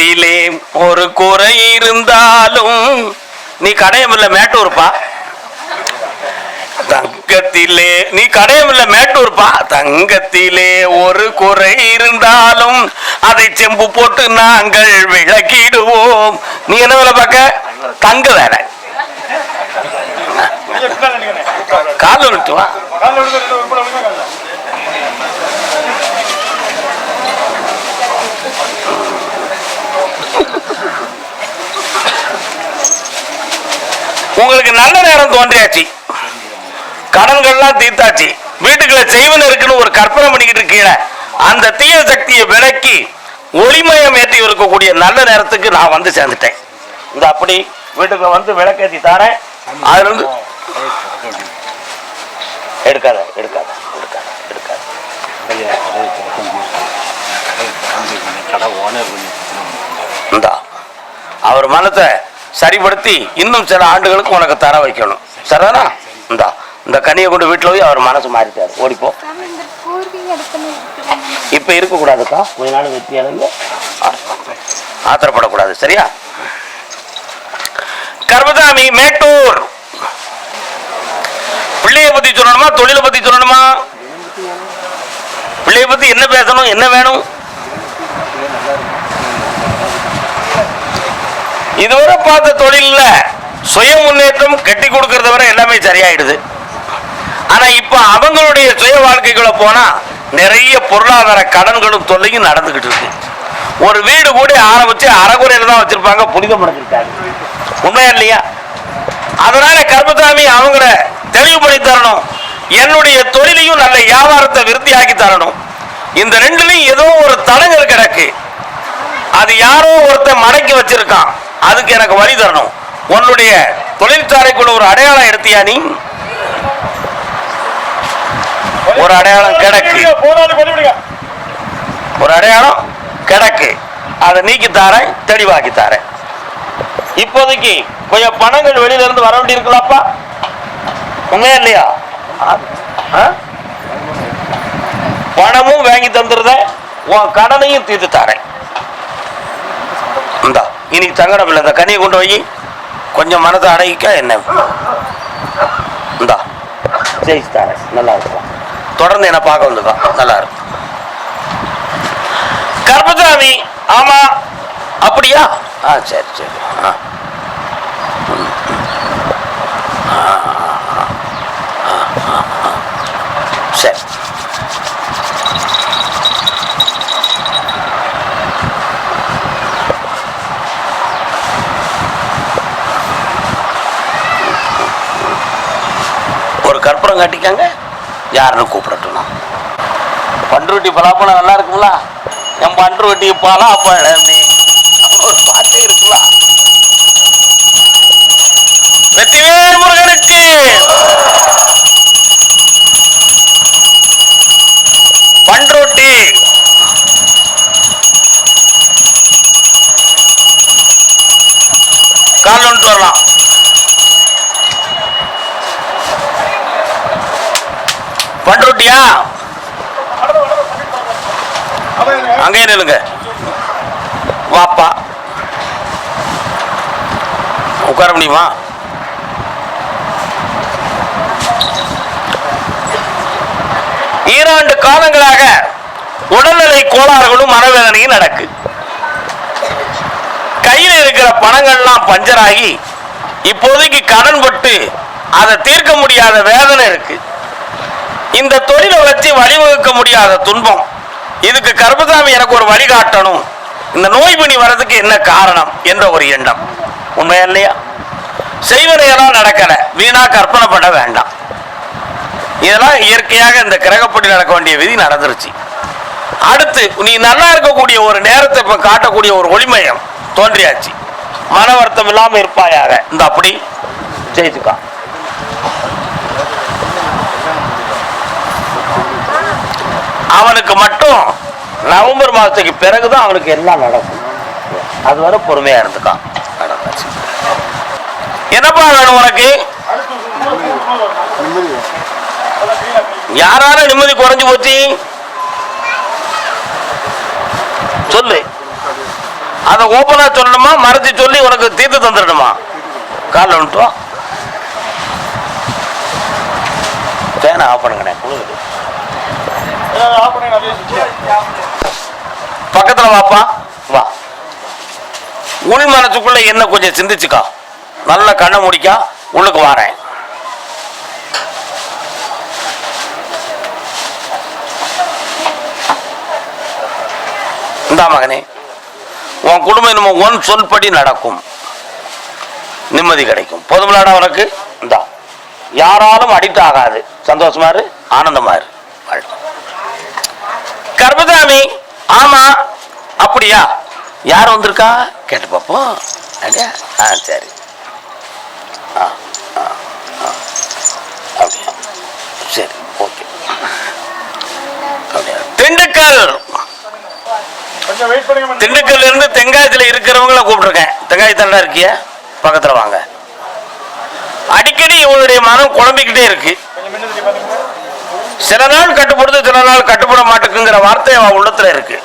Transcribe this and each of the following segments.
தங்கத்திலே ஒரு குறை இருந்தாலும் நீ கடையம் இல்ல மேட்டூர்ப்பா. தங்கத்திலே நீ கடையம் இல்ல மேட்டூர்ப்பா. தங்கத்திலே ஒரு குறை இருந்தாலும் அதை செம்பு போட்டு நாங்கள் விளக்கிடுவோம். நீ என்ன வேலை பார்க்க? தங்க வேலை. கால் விட்டு உங்களுக்கு நல்ல நேரம் தோன்றியாச்சு. கடன்கள்லாம் தீர்த்தாச்சு. வீட்டுக்குள்ள செய்வன இருக்குன்னு ஒரு கற்பனை பண்ணிக்கிட்டு இருக்கீங்க. அந்த தீய சக்தியை விலக்கி ஒளிமயம் ஏற்றி இருக்கக்கூடிய நல்ல நேரத்துக்கு நான் வந்து சேர்ந்துட்டேன். இந்த அப்படி வீட்டுக்கு வந்து விளக்கேற்றி தாரேன். அதுல இருந்து எடுக்காத எடுக்காத எடுக்காத எடுக்காத. கடை அவர் மனத்தை சரிப்படுத்தி இன்னும் சில ஆண்டுகளுக்கு உனக்கு தர வைக்கணும். சரிதானா? இந்தா இந்த கனியை கொண்டு வீட்டில் போய் அவர் மனசு மாறிட்டார். ஓடிப்போ. சாமி இந்த பூர்வீக இடத்துல இருக்கிறேன் இப்போ இருக்கக்கூடாதுக்கா. கொஞ்ச நாள் வெற்றியாளங்க ஆத்திரப்படக்கூடாது. சரியா? கர்மசாமி மேட்டூர். பிள்ளைய பத்தி சொல்லணுமா? தொழிலை பத்தி சொல்லணுமா? பிள்ளைய பத்தி என்ன பேசணும்? என்ன வேணும்? இதுவரை பார்த்த தொழிலில் சுய முன்னேற்றம் கட்டி கொடுக்கறத வரை எல்லாமே சரியாயிடுது. ஆனா இப்ப அவங்களுடைய சுய வாழ்க்கைக்குள்ள போனா நிறைய பொருளாதார கடன்களும் தொல்லையும் நடந்துகிட்டு இருக்கு. ஒரு வீடு கூட ஆரம்பிச்சு அறகுறையில தான் வச்சிருப்பாங்க புனிதம் அடைஞ்சிருக்காங்க உண்மையா இல்லையா? அதனால கர்மசாமி அவங்கள தெளிவுபடி தரணும். என்னுடைய தொழிலையும் நல்ல வியாபாரத்தை விருத்தியாக்கி தரணும். இந்த ரெண்டுலையும் ஏதோ ஒரு தடங்கல் கிடக்கு. அது யாரோ ஒருத்தன் மடக்கி வச்சிருக்கான். அதுக்கு எனக்கு வழி தரணும். உன்னுடைய தொழிற்சாலைக்குள்ள ஒரு அடையாளம் எடுத்தியா நீ? ஒரு அடையாளம் கிடக்கு. ஒரு அடையாளம் கிடக்கு. அதை நீக்கி தாரேன் தெளிவாக்கி தாரேன். இப்போதைக்கு கொஞ்சம் பணங்கள் வெளியில இருந்து வர வேண்டி இருக்கலாப்பா உண்மையா இல்லையா? ஆ? பணமும் வாங்கி தந்துருத உன் கடனையும் தீர்த்து தாரேன். இந்தா. இன்னைக்கு சங்கடம் இல்லை இந்த கனியை கொண்டு போய் கொஞ்சம் மனதை அடங்கிக்க என்ன? இந்தா. ஜெயிச்சு தாரேன் நல்லா இருக்கலாம். தொடர்ந்து என்ன பார்க்க வந்துதான் நல்லா இருக்கும் கர்மசாமி ஆமா. அப்படியா? ஆ சரி சரி. ஆ. ம், ஆ, ஆ, ஆ, ஆ, ஆ. சரி ஒரு கற்பூரம் காட்டிக்காங்க. யாருன்னு கூப்பிடட்டும் நான் பண்ருட்டி பலாப்பழம் நல்லா இருக்குங்களா? என் பண்ருட்டி பலாப்பழம். பண்ருட்டியா அங்கே நில்லுங்க. வாப்பா. உட்கார முடியுமா? ஈராண்டு காலங்களாக உடல்நிலை கோளாறுகளும் மனவேதனையும் நடக்கு. கையில் இருக்கிற பணங்கள்லாம் பஞ்சராகி இப்போதைக்கு கடன் பட்டு அதை தீர்க்க முடியாத வேதனை இருக்கு. இந்த தொழிலை வச்சு வழிவகுக்க முடியாத துன்பம். இதுக்கு கருப்பசாமி எனக்கு ஒரு வழிகாட்டணும் இந்த நோய் பணி வர்றதுக்கு என்ன காரணம் என்ற ஒரு எண்ணம். உண்மையா இல்லையா? செய்வனையெல்லாம் நடக்கல. வீணா கற்பனை பண்ண வேண்டாம். இதெல்லாம் இயற்கையாக இந்த கிரகப்படி நடக்க வேண்டிய விதி நடந்துருச்சு. அடுத்து நீ நல்லா இருக்கக்கூடிய ஒரு நேரத்தை இப்ப காட்டக்கூடிய ஒரு ஒளிமயம் தோன்றியாச்சு. மன வருத்தம் இல்லாம இருப்பாயாக. இந்த அப்படி. ஜெயிச்சுக்கா அவனுக்கு மட்டும் நவம்பர் மாதத்துக்கு பிறகுதான் அவனுக்கு எல்லாம் நடக்கும். அது வரை பொறுமையா இருந்துக்கான் என்னப்பா வேணும் உனக்கு? யாரால நிம்மதி குறைஞ்சு போச்சு? சொல்லு. அதை ஓப்பனா சொல்லணுமா? மறைச்சு சொல்லி உனக்கு தீர்த்து தந்துடணுமா? காலில் வந்துட்டு வா. ஃபேனை ஆஃப் பண்ணுங்கண்ணே குளிருது பக்கத்துல வாப்பா. வா. உள் மனசுக்குள்ள என்ன கொஞ்சம் சிந்திச்சுக்கா. நல்ல கண்ணை முடிக்கா. உள்ளுக்கு வாரேன். இந்தா மகனே உன் குடும்பம் இன்னும் ஒன் சொல்படி நடக்கும். நிம்மதி கிடைக்கும். போதுமில்லாடா உனக்கு? இந்தா. யாராலும் அடிக்ட் ஆகாது. சந்தோஷமா இரு. ஆனந்தமா இரு. கர்மசாமி ஆமா. அப்படியா? யார் வந்திருக்கா? கேட்டு பார்ப்போம். அப்படியா ஆ சரி. ஆ ஆ அப்படியா? சரி ஓகே. அப்படியா? திண்டுக்கல். திண்டுக்கல்ல இருந்து தெங்காயத்தில் இருக்கிறவங்கள கூப்பிட்டுருக்கேன். தெங்காய் இருக்கிய? பக்கத்தில் வாங்க. அடிக்கடி இவங்களுடைய மனம் குழம்பிக்கிட்டே இருக்கு. சில நாள் கட்டுப்படுது சில நாள் கட்டுப்பட மாட்டேங்குங்கிற வார்த்தை அவன் உள்ளத்துல இருக்கு.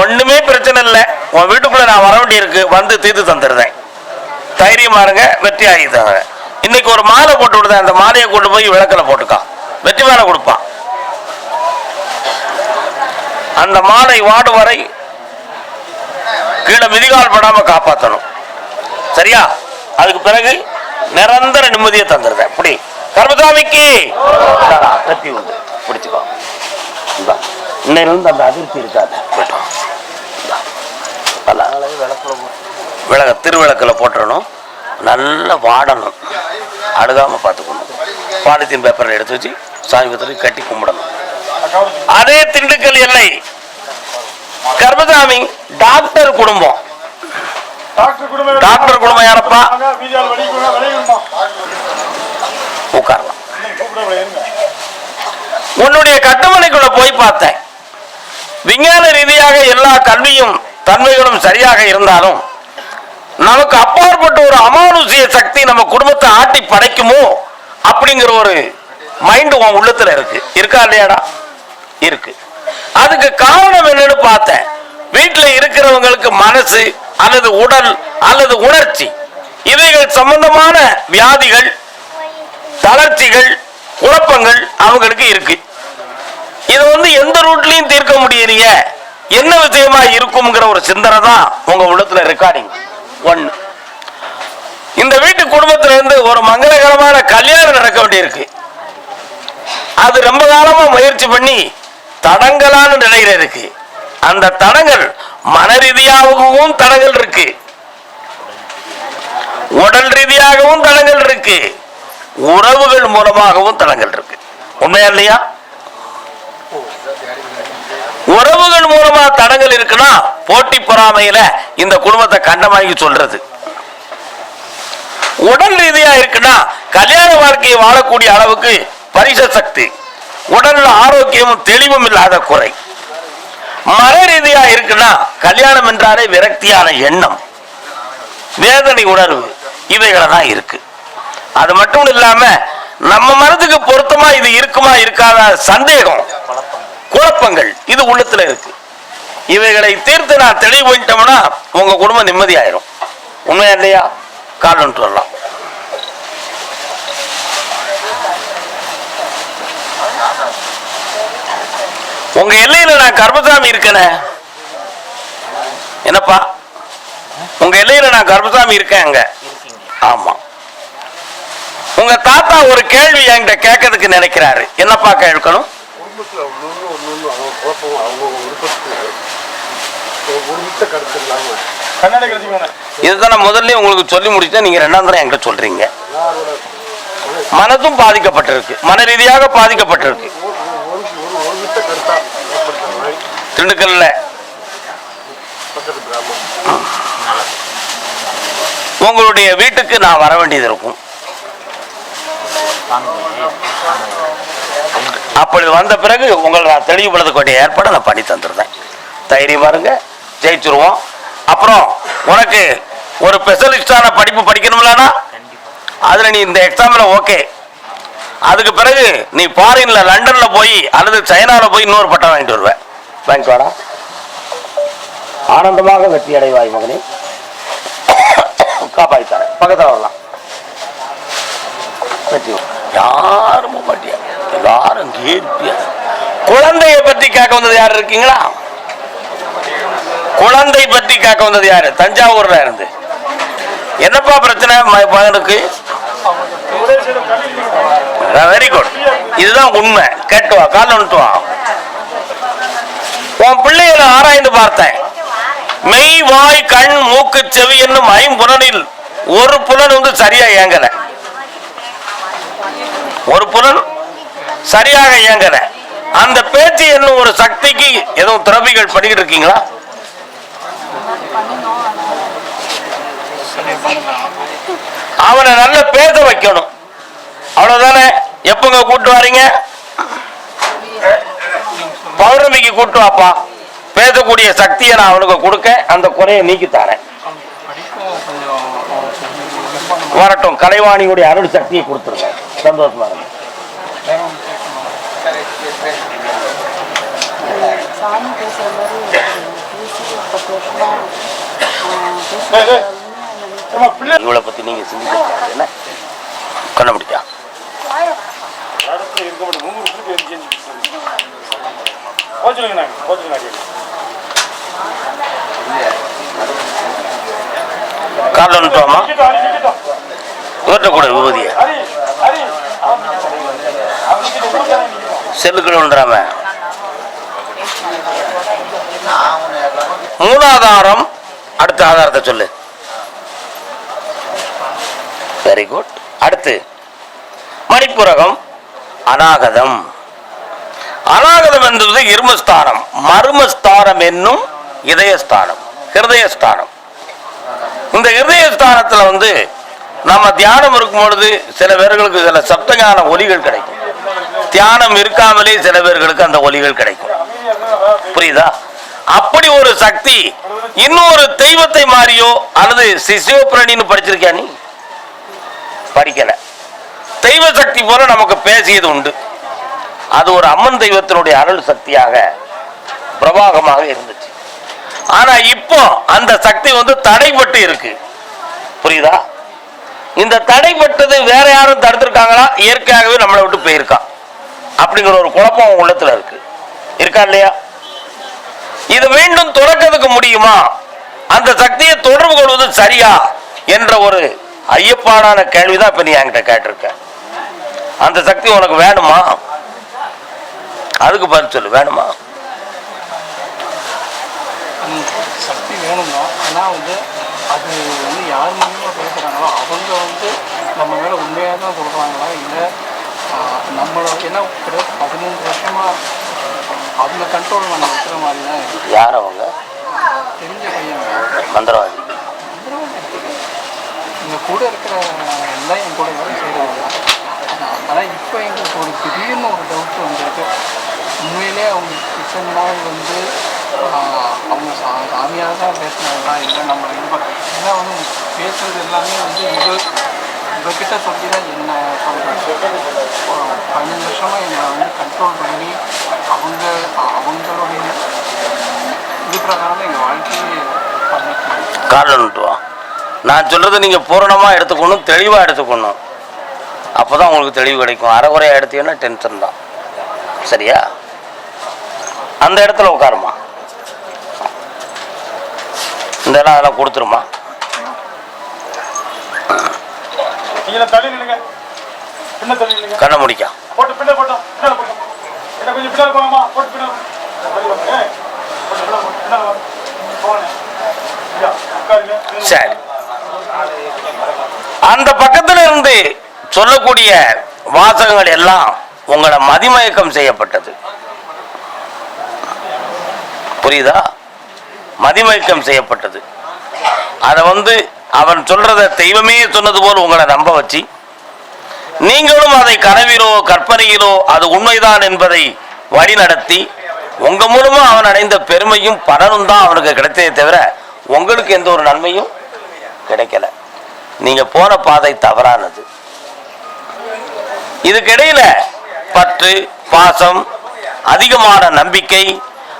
ஒண்ணுமே பிரச்சனை இல்லை. உன் வீட்டுக்குள்ள நான் வர வேண்டியிருக்கு. வந்து தீர்த்து தந்துடுறேன். தைரியமா இருங்க. வெற்றி ஆகிதாங்க இன்னைக்கு ஒரு மாலை போட்டு விடுதேன் அந்த மாலையை கொண்டு போய் விளக்கில் போட்டுக்கான். வெற்றி மாலை கொடுப்பான். அந்த மாலை வாடு வரை கீழே மிதிகால் படாம காப்பாற்றணும் சரியா? அதுக்கு பிறகு நிரந்தர நிம்மதியை தந்துடுறேன். அப்படி கர்மசாமிக்கு கத்தி உண்டு பிடிச்சுக்கோ. இன்னையிலிருந்து அந்த அதிர்ச்சி இருக்காது விளக்க திருவிளக்கில் போட்டுறணும். நல்லா வாடணும். அழுகாம பார்த்துக்கணும். பாலித்தீன் பேப்பரில் எடுத்து வச்சு சாமி பத்திரிக்கை கட்டி கும்பிடணும். அதே திண்டுக்கல் எல்லை. கர்மசாமி டாக்டர் குடும்பம். டாக்டர் குடும்பம் டாக்டர் குடும்பம் யாரப்பா? உன்னுடைய கட்டுமனைக்குள்ள போய் பார்த்தேன். விஞ்ஞான ரீதியாக எல்லா கல்வியும் தன்மைகளும் சரியாக இருந்தாலும் நமக்கு அப்பாற்பட்ட ஒரு அமானுஷிய சக்தி நம்ம குடும்பத்தை ஆட்டி படைக்குமோ அப்படிங்கிற ஒரு மைண்ட் உன் உள்ளத்துல இருக்கு. இருக்கா இல்லையாடா? இருக்கு. அதுக்கு காரணம் என்னன்னு பார்த்தேன். வீட்டில் இருக்கிறவங்களுக்கு மனசு அல்லது உடல் அல்லது உணர்ச்சி இவைகள் சம்பந்தமான வியாதிகள் தளர்ச்சிகள் குழப்பங்கள் அவங்களுக்கு இருக்கு. இது வந்து எந்த ரூட்லையும் தீர்க்க முடியலையே. என்ன விஷயமா இருக்கும்ங்கிற ஒரு சிந்தனை தான் உங்க உள்ளத்துல ரெக்கார்டிங் ஒன்று இந்த வீட்டு குடும்பத்துல இருந்து ஒரு மங்களகரமான கல்யாணம் நடக்க வேண்டியிருக்கு. அது ரொம்ப காலமா முயற்சி பண்ணி தடங்கலான நிலையில இருக்கு. அந்த தடங்கள் மன ரீதியாகவும் தடங்கள் இருக்கு. உடல் ரீதியாகவும் தடங்கள் இருக்கு. உறவுகள் மூலமாகவும் தடங்கள் இருக்கு. உண்மையா இல்லையா? உறவுகள் மூலமா தடங்கள் இருக்குன்னா போட்டி பொறாமையில இந்த குடும்பத்தை கண்டமாகி சொல்றது. உடல் ரீதியா இருக்குன்னா கல்யாண வாழ்க்கையை வாழக்கூடிய அளவுக்கு பரிச சக்தி உடல்ல ஆரோக்கியமும் தெளிவும் இல்லாத குறை. மன ரீதியா இருக்குன்னா கல்யாணம் என்றாலே விரக்தியான எண்ணம் வேதனை உணர்வு இவைகளெல்லாம் இருக்கு. அது மட்டும் இல்லாம நம்ம மனதுக்கு பொருத்தமா இது இருக்குமா இருக்காத சந்தேகம். குழப்பங்கள் இது உள்ளத்துல இருக்கு. இவைகளை தீர்த்து நான் தெளிவு பண்ணிட்டோம்னா உங்க குடும்பம் நிம்மதியாயிரும். உண்மையா இல்லையா? காரணம் சொல்லலாம் வரலாம். உங்க எல்லையில நான் கர்மசாமி இருக்கேனே. என்னப்பா? உங்க எல்லையில நான் கர்மசாமி இருக்கேன் அங்க. ஆமா. உங்க தாத்தா ஒரு கேள்வி என்கிட்ட கேட்கறதுக்கு நினைக்கிறாரு. என்னப்பா கேட்கணும்? அவங்க அவங்க விருப்பத்துக்கு ஒருமித்த கருத்து இல்லாமல் இதுதான் நான் முதல்ல உங்களுக்கு சொல்லி முடிச்சேன் நீங்க ரெண்டாம் தரம் என்கிட்ட சொல்றீங்க. மனதும் பாதிக்கப்பட்டிருக்கு. மன ரீதியாக பாதிக்கப்பட்டிருக்கு திண்டுக்கல்ல. உங்களுடைய வீட்டுக்கு நான் வர வேண்டியது இருக்கும். அப்படி வந்த பிறகு உங்களை நான் தெளிவுபடுத்தக்கூடிய வேண்டிய ஏற்பாடை நான் பண்ணி தந்துருந்தேன் தைரியமா இருங்க ஜெயிச்சுருவோம். அப்புறம் உனக்கு ஒரு ஸ்பெஷலிஸ்டான படிப்பு படிக்கணும்லனா அதில் நீ இந்த எக்ஸாமில் ஓகே அதுக்கு பிறகு நீ ஃபாரின்ல லண்டன்ல போய் அல்லது சைனாவில் போய் இன்னொரு பட்டம் வாங்கிட்டு வருவேன் வாங்கிட்டு ஆனந்தமாக வெற்றி அடைவாய் மகனே. காப்பாற்றித்தரேன் பக்கத்தில் வரலாம். வெற்றி யாரும் மாட்டியா எல்லாரும் குழந்தைய பற்றி கேட்க வந்தது யார் இருக்கீங்களா? குழந்தை பற்றி கேட்க வந்தது யாரு? தஞ்சாவூர்ல இருந்து. என்னப்பா பிரச்சனை? மகனுக்கு? வெரி குட் இதுதான் உண்மை. கேட்டு வா கால் வந்துட்டு வா. உன் பிள்ளைகளை ஆராய்ந்து பார்த்தேன். மெய் வாய் கண் மூக்கு செவி என்னும் ஐம்புலனில் ஒரு புலன் வந்து சரியா இயங்கல. ஒரு புலன் சரியாக இயங்கல. அந்த பேச்சு என்னும் ஒரு சக்திக்கு எதுவும் திறமைகள் பண்ணிக்கிட்டு இருக்கீங்களா? அவனை நல்ல பேச வைக்கணும். அவ்வளவுதானே? எப்பங்க கூட்டு வரீங்க? பௌர்ணமிக்கு கூட்டு வாப்பா. பேசக்கூடிய சக்தியை நான் அவனுக்கு கொடுக்க அந்த குறையை நீக்கி தரேன். வரட்டும் கலைவாணியுடைய அருள் சக்தியை கொடுத்துருங்க. சந்தோஷமா இருக்கு சாமி பேசுகிற மாதிரி பேசி பத்து வருஷமா ஏய், ஏய். ஏம்மா, பிள்ளை இவளை பத்தி நீங்க சிந்திக்க என்ன கண்டுபிடிச்சா இடத்துல இருக்க மாட்டேன் மூணு இவளை பற்றி நீங்கள் சிந்திக்க கோச்சுலுங்க அடி கால் வந்துட்டோமா இவர்கிட்ட கூட விபூதிய மூலாதாரம். அடுத்த ஆதாரத்தை சொல்லு. வெரி குட் அடுத்து மணிப்புரகம் அநாகதம். அநாகதம் என்பது இருமஸ்தானம். மர்மஸ்தானம் என்னும் இதயஸ்தானம் ஹிருதயஸ்தானம். இந்த ஹிருதயஸ்தானத்தில் வந்து நம்ம தியானம் இருக்கும் பொழுது சில பேர்களுக்கு சில சப்தஞான ஒலிகள் கிடைக்கும். தியானம் இருக்காமலே சில பேர்களுக்கு அந்த ஒலிகள் கிடைக்கும். புரியுதா? அப்படி ஒரு சக்தி இன்னொரு தெய்வத்தை மாறியோ அல்லது சிசியோபிரணின்னு படிச்சிருக்கியா நீ? படிக்கல. தெய்வ சக்தி போல நமக்கு பேசியது உண்டு. அது ஒரு அம்மன் தெய்வத்தினுடைய அருள் சக்தியாக பிரபாகமாக இருந்துச்சு. ஆனா இப்போ அந்த சக்தி வந்து தடைப்பட்டு இருக்கு. புரியுதா? இந்த தடைப்பட்டது வேற யாரும் தடுத்திருக்காங்களா? இயற்கையாகவே நம்மளை விட்டு போயிருக்கான் அப்படிங்கிற ஒரு குழப்பம் உள்ளத்துல இருக்கு. இருக்கா இல்லையா? இது மீண்டும் துறக்கிறதுக்கு முடியுமா? அந்த சக்தியை தொடர்பு கொள்வது சரியா? என்ற ஒரு ஐயப்பாடான கேள்விதான் இப்ப நீ என்கிட்ட கேட்டிருக்க. அந்த சக்தி உனக்கு வேணுமா? அதுக்கு பதில் சொல்லு வேணுமா? சக்தி வேணும் தான் வந்து அது வந்து யார் மூலியமாக பேசுகிறாங்களோ அவங்க வந்து நம்ம மேலே உண்மையாக தான் சொல்கிறாங்களா இல்லை நம்மளோட ஏன்னா கிட்டத்தட்ட பதிமூணு வருஷமாக அவங்க கண்ட்ரோல் நம்ம வைக்கிற மாதிரி தான் யார் அவங்க? தெரிஞ்ச பையன். மந்திரவாதி. இங்கே கூட இருக்கிற எல்லாம் என் கூட வேலை செய்கிறவங்க ஆனால் இப்போ எங்களுக்கு ஒரு திடீர்னு ஒரு டவுட் வந்திருக்கு. உண்மையிலே அவங்க இத்தனை நாள் வந்து அவங்க சா சாமியாக தான் பேசினாங்களா இல்லை. நம்ம ஏன்னா வந்து பேசுறது எல்லாமே வந்து உங்கள் உங்ககிட்ட சொல்லி தான் என்ன சொல்கிறேன் பதினஞ்சு வருஷமாக என்னை வந்து கண்ட்ரோல் பண்ணி அவங்க அவங்களுடைய இது பிரகாரம் எங்கள் வாழ்க்கையை பண்ணிட்டு காரணம்ட்டு வா. நான் சொல்றது நீங்க பூரணமா எடுத்துக்கணும் தெளிவா எடுத்துக்கணும். அப்பதான் உங்களுக்கு தெளிவு கிடைக்கும். அறகுறையா எடுத்தீங்கன்னா டென்ஷன் தான். சரியா? அந்த இடத்துல உட்காருமா. இந்த இடம் அதெல்லாம் கொடுத்துருமா. நீங்க தள்ளி நில்லுங்க பின்ன தள்ளி நில்லுங்க கண்ணை முடிக்கா போட்டு பின்ன போட்டோம் பின்னால போட்டோம் என்ன கொஞ்சம் பின்னால போங்கம்மா போட்டு பின்னால போங்க. ஏய், போட்டு பின்னால போங்க. பின்னால வாங்க. போங்க. ஐயா, உட்காருங்க. சரி அந்த பக்கத்துல இருந்து சொல்லக்கூடிய வாசகங்கள் எல்லாம் உங்களை மதிமயக்கம் செய்யப்பட்டது புரியுதா மதிமயக்கம் செய்யப்பட்டது அதை வந்து அவன் சொல்றத தெய்வமே சொன்னது போல் உங்களை நம்ப வச்சு நீங்களும் அதை கனவிலோ கற்பனையிலோ அது உண்மைதான் என்பதை வழி நடத்தி உங்க மூலமா அவன் அடைந்த பெருமையும் பலனும் தான் அவனுக்கு கிடைத்ததே தவிர உங்களுக்கு எந்த ஒரு நன்மையும் கிடைக்கல. நீங்க போன பாதை தவறானது. இதுக்கிடையில பற்று பாசம் அதிகமான நம்பிக்கை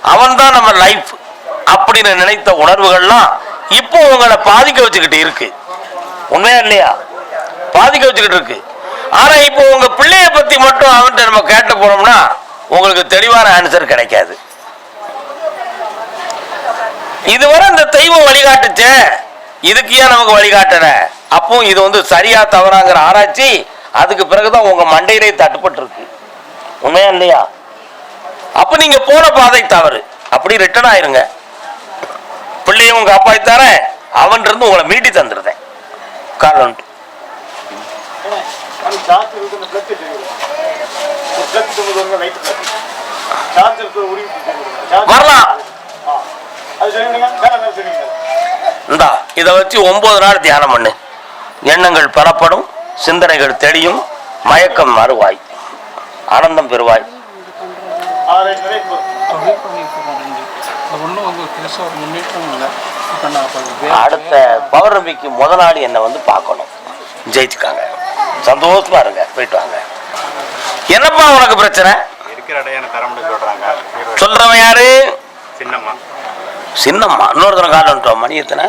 அவன்தான் நம்ம லைஃப் அப்படின்னு நினைத்த உணர்வுகள்லாம் இப்போ உங்களை பாதிக்க வச்சுக்கிட்டு இருக்கு. உண்மையா இல்லையா? பாதிக்க வச்சுக்கிட்டு இருக்கு. ஆனா இப்போ உங்க பிள்ளைய பத்தி மட்டும் அவன்கிட்ட நம்ம கேட்டு போனோம்னா உங்களுக்கு தெளிவான ஆன்சர் கிடைக்காது. இதுவரை இந்த தெய்வம் வழிகாட்டுச்சே இதுக்கு ஏன் நமக்கு வழிகாட்டன அப்போ இது வந்து சரியா தவறாங்கிற ஆராய்ச்சி அதுக்கு பிறகுதான் உங்க மண்டையிலே தட்டுப்பட்டு இருக்கு உண்மையா இல்லையா? அப்ப நீங்க போன பாதை தவறு. அப்படி ரிட்டர்ன் ஆயிருங்க. பிள்ளையும் உங்க அப்பா தரேன் அவன் இருந்து உங்களை மீட்டி தெரியும் உருவி சார்ஜ் வரலாம். இந்தா இதை வச்சு ஒன்பது நாள் தியானம் பண்ணு. எண்ணங்கள் பெறப்படும் சிந்தனைகள் தெளியும் மயக்கம் மறுவாய் ஆனந்தம் பெறுவாய். ஒன்றும் வந்து பெருசாக ஒரு முன்னேற்றம் இல்லை. இப்போ நான் இப்போ வே- அடுத்த பௌர்ணமிக்கு முத நாள் என்னை வந்து பார்க்கணும்? ஜெயிச்சுக்காங்க. சந்தோஷமா இருங்க. போயிட்டு வாங்க. என்னப்பா உனக்கு பிரச்சனை? இருக்கிற அடையான தர முடியும் சொல்றாங்க. சொல்றவன் யாரு? சின்னம்மா. சின்னம்மா. இன்னொருத்தனை கால் வந்துட்டோம் மணி எத்தனை?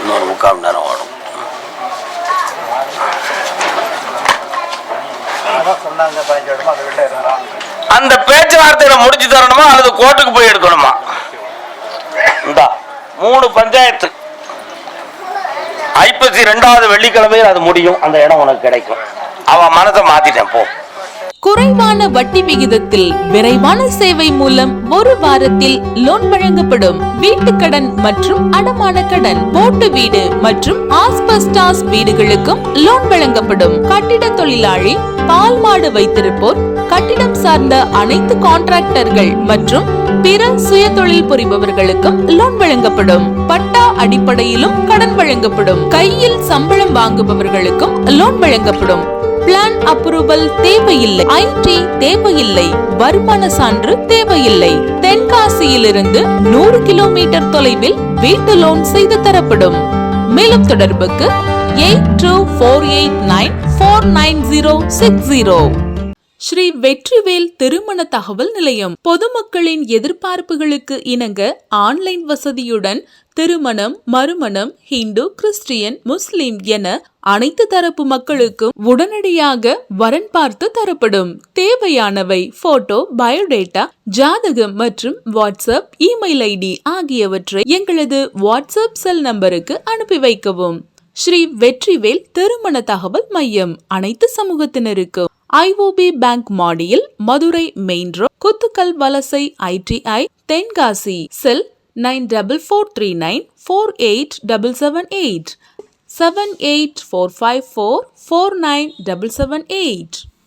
இன்னொரு முக்கால் மணி நேரம் ஓடும். அதான் சொன்னாங்க பதினஞ்சு வருடமா அதை விட்டு இருந்தான் அந்த பேச்சுவார்த்தையில முடிச்சு தரணுமா? அல்லது கோர்ட்டுக்கு போய் எடுக்கணுமா? இந்தா மூணு பஞ்சாயத்து. ஐப்பசி ரெண்டாவது வெள்ளிக்கிழமையில் அது முடியும். அந்த இடம் உனக்கு கிடைக்கும். அவன் மனதை மாத்திட்டேன் போ. குறைவான வட்டி விகிதத்தில் விரைவான சேவை மூலம் ஒரு வாரத்தில் லோன் வழங்கப்படும் வீட்டு கடன் மற்றும் அடமான கடன். போட்டு வீடு மற்றும் ஆஸ்பஸ்டாஸ் வீடுகளுக்கும் லோன் வழங்கப்படும். கட்டிட தொழிலாளி பால் மாடு வைத்திருப்போர் கட்டிடம் சார்ந்த அனைத்து கான்ட்ராக்டர்கள் மற்றும் பிற சுயதொழில் புரிபவர்களுக்கும் லோன் வழங்கப்படும். பட்டா அடிப்படையிலும் கடன் வழங்கப்படும். கையில் சம்பளம் வாங்குபவர்களுக்கும் லோன் வழங்கப்படும். பிளான் அப்ரூவல் தேவையில்லை. ஐடி தேவையில்லை. வருமான சான்று தேவையில்லை. தென்காசியிலிருந்து நூறு கிலோமீட்டர் தொலைவில் வீட்டு லோன் செய்து தரப்படும். மேலும் தொடர்புக்கு eight two four eight nine four nine zero six zero. Shri Vetrivel திருமண தகவல் நிலையம் பொதுமக்களின் எதிர்பார்ப்புகளுக்கு இணங்க ஆன்லைன் வசதியுடன் திருமணம் மறுமணம் ஹிந்து கிறிஸ்டியன் முஸ்லிம் என அனைத்து தரப்பு மக்களுக்கும் உடனடியாக வரன் பார்த்து தரப்படும். தேவையானவை போட்டோ பயோடேட்டா ஜாதகம் மற்றும் வாட்ஸ்அப் இமெயில் ஐடி ஆகியவற்றை எங்களது வாட்ஸ்அப் செல் நம்பருக்கு அனுப்பி வைக்கவும். ஸ்ரீ வெற்றிவேல் திருமண தகவல் மையம் அனைத்து சமூகத்தினருக்கும் ஐஓபி பேங்க் மாடியில் Madurai main road Kuthukkal Valasai ITI Tenkasi cell nine double four three nine four eight double seven eight seven eight four five four four nine double seven eight